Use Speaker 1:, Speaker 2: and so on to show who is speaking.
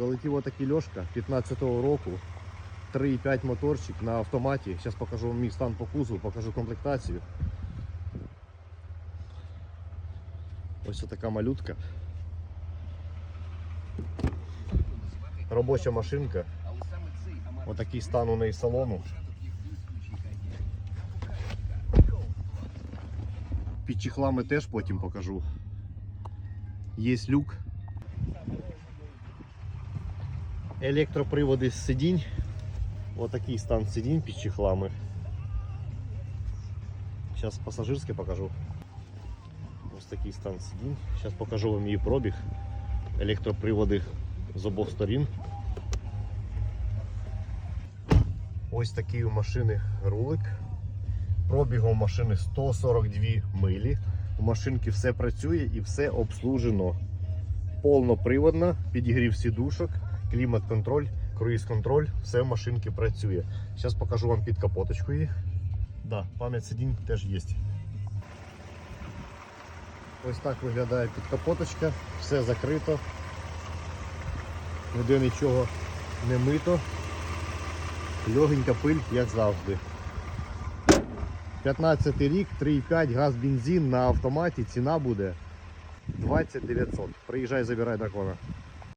Speaker 1: залетів отакий льошка 15-го року. 3,5 моторчик на автоматі. Зараз покажу вам мій стан по кузову, покажу комплектацію. Ось така малютка. Робоча машинка. Отакий стан у неї салону. Під чехлами теж потім покажу. Є люк. Електроприводи з сидінь. Отакий стан сидінь під чехлами. Зараз пасажирське покажу. Ось такий стан сидінь. Зараз покажу вам її пробіг. Електроприводи з обох сторін. Ось такий у машини рулик. Пробігом машини 142 милі. У машинки все працює і все обслужено. Повноприводна, підігрів сідушок, клімат-контроль, круїз-контроль, все в машинці працює. Зараз покажу вам під капоточку її. Да, пам'ять сидінь теж є. Ось так виглядає підкапоточка, все закрито. Ніде нічого не мито. Легенька пиль, як завжди. 15 рік, 3,5 газ бензин на автоматі. Ціна буде 20 900. Приїжджай, забирай дракона.